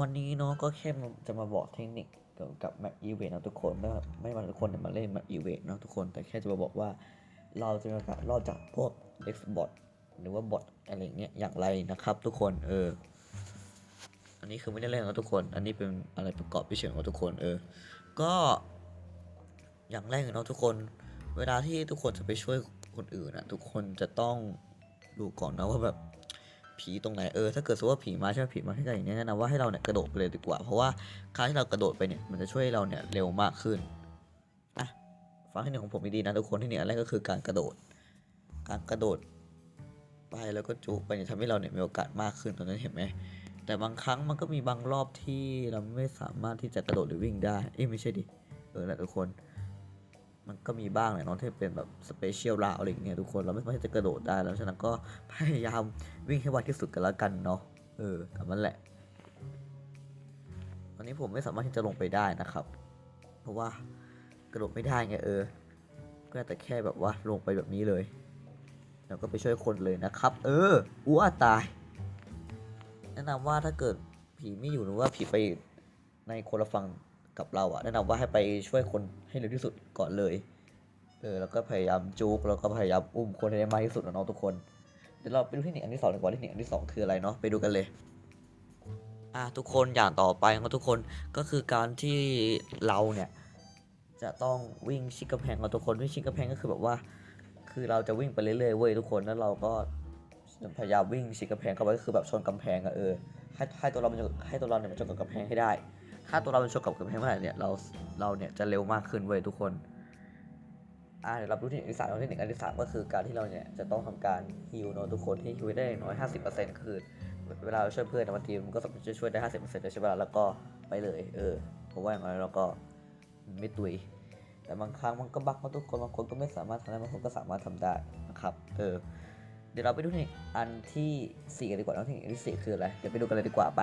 วันนี้เนาะก็แค่จะมาบอกเทคนิคเกี่ยวกับแมปอีเวนต์นะทุกคนว่ไม่ว่าทุกคนจะมาเล่นแมปอีเวนต์นะทุกคนแต่แค่จะมาบอกว่า เราจะมีโอกาสรอดจากพวก X bot หรือว่าบอทอะไรเงี้ยอย่างไรนะครับ ทุกคนเออ อันนี้คือไม่ได้เล่นนะทุกคน อันนี้เป็นอะไรประกอบพิเศษของทุกคนเออ ก็อย่างแรกเนาะทุกคน เวลาที่ทุกคนจะไปช่วยคนอื่นนะทุกคนจะต้องดูก่อนนะว่าแบบ ผีตรงไหนเออถ้าเกิดสมมติว่าผีมาใช่ไหมผีมาที่ไหนอย่างนี้แนะนำว่าให้เราเนี่ยกระโดดไปเลยดีกว่าเพราะว่าการที่เรากระโดดไปเนี่ยมันจะช่วยเราเนี่ยเร็วมากขึ้นอะฟังให้หนึ่งของผมดีๆนะทุกคนที่เนี่ยอันแรกก็คือการกระโดด การกระโดดไปแล้วก็จุไปเนี่ยทำให้เราเนี่ยมีโอกาสมากขึ้นตอนนั้นเห็นไหมแต่บางครั้งมันก็มีบางรอบที่เราไม่สามารถที่จะกระโดดหรือวิ่งได้เอ้ไม่ใช่ดิเออแหละทุกคน มันก็มีบ้างแหละเนาะที่เป็นแบบสเปเชียลราวอะไรอย่างเงี้ยทุกคนเราไม่สามารถจะกระโดดได้แล้วฉะนั้นก็พยายามวิ่งให้ไวที่สุดกันแล้วกันเนาะเออแต่มันแหละตอนนี้ผมไม่สามารถที่จะลงไปได้นะครับ เพราะว่ากระโดดไม่ได้ไงเออ ก็แต่แค่แบบว่าลงไปแบบนี้เลยแล้วก็ไปช่วยคนเลยนะครับ เอออ้วตาย แนะนำว่าถ้าเกิดผีไม่อยู่หรือว่าผีไปในคนละฝั่ง กับเราอะแนะนำว่าให้ไปช่วยคนให้เร็วที่สุดก่อนเลยเออแล้วก็พยายามจูกแล้วก็พยายามอุ้มคนให้ได้มากที่สุดนะน้องทุกคนเดี๋ยวเราไปดูเทคนิคอันที่สองดีกว่าเทคนิคอันที่สองคืออะไรเนาะไปดูกันเลยอะทุกคนอย่างต่อไปของทุกคนก็คือการที่เราเนี่ยจะต้องวิ่งชิดกำแพงกับทุกคนวิ่งชิดกำแพงก็คือแบบว่า คือเราจะวิ่งไปเรื่อยๆเว้ยทุกคนแล้วเราก็พยายามวิ่งชิดกำแพงเข้าไปก็คือแบบชนกำแพงอะเออให้ให้ตัวเรามันให้ตัวเราเนี่ยมันชนกับกำแพงให้ได้ ถ้าตัวเรามันชนกับกำแพงเมื่อไหร่เนี่ยเราเราเนี่ยจะเร็วมากขึ้นเว้ยทุกคนอ่าเดี๋ยวเราดูที่อันที่สามที่หนึ่งอันที่สามก็คือการที่เราเนี่ยจะต้องทำการฮิวเนาะทุกคนที่ฮิวได้อย่างน้อยห้าสิบเปอร์เซ็นต์คือเวลาเราช่วยเพื่อนนะบางทีมันก็สามารถจะช่วยได้ห้าสิบเปอร์เซ็นต์ใช่ไหมล่ะแล้วก็ไปเลยเออเพราะว่าอย่างน้อยเราก็ไม่ตุยแต่บางครั้งมันก็บักเพราะทุกคนบางคนก็ไม่สามารถทำได้บางคนก็สามารถทำได้นะครับเออเดี๋ยวเราไปดูที่อันที่สี่กันดีกว่าแล้วที่อันที่สี่คืออะไรเดี๋ยวไปดูกันเลยดีกว่าไป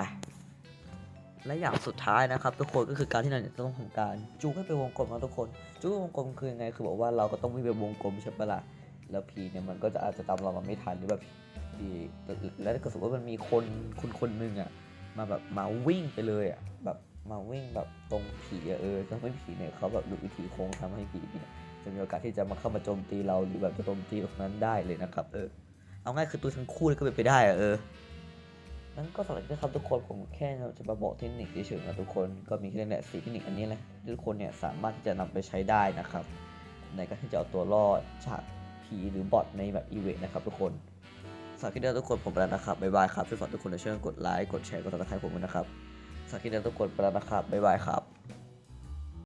และอย่างสุดท้ายนะครับทุกคนก็คือการที่เราเนี่ยจะต้องทำการ จูงให้เป็นวงกลมนะทุกคน จูงวงกลมคือยังไงคือบอกว่าเราก็ต้องวิ่งเป็นวงกลมใช่ปะล่ะแล้วพีเนี่ยมันก็จะอาจจะตามเรามาไม่ทันหรือแบบพีแล้วกิดสมมติว่ามันมีคนคนคนหนึ่งอะมาแบบมาวิ่งไปเลยอะแบบมาวิ่งแบบตรงผีอะเออทำให้ผีเนี่ยเขาแบบรู้วิธีโค้งทำให้ผีเนี่ยจะมีโอกาสที่จะมาเข้ามาโจมตีเราหรือแบบจะโจมตีตรงนั้นได้เลยนะครับเออเอาง่ายคือตัวทั้งคู่เลยก็เป็นไปได้อะเออ นั้นก็สำหรับนะครับทุกคนผมแค่จะมาบอกเทคนิคเฉยๆนะทุกคนก็มีแค่นี้แหละสี่เทคนิคอันนี้แหละที่ทุกคนเนี่ยสามารถที่จะนำไปใช้ได้นะครับในการที่จะเอาตัวรอดจากผีหรือบอทในแบบอีเวนต์นะครับทุกคนสำหรับคลิปนี้ทุกคนผมไปแล้วนะครับบ๊ายบายครับช่วยฝากทุกคนในช่วยกดไลค์กดแชร์กดติดตามผมด้วยนะครับสำหรับคลิปนี้ทุกคนไปแล้วนะครับบ๊ายบายครับ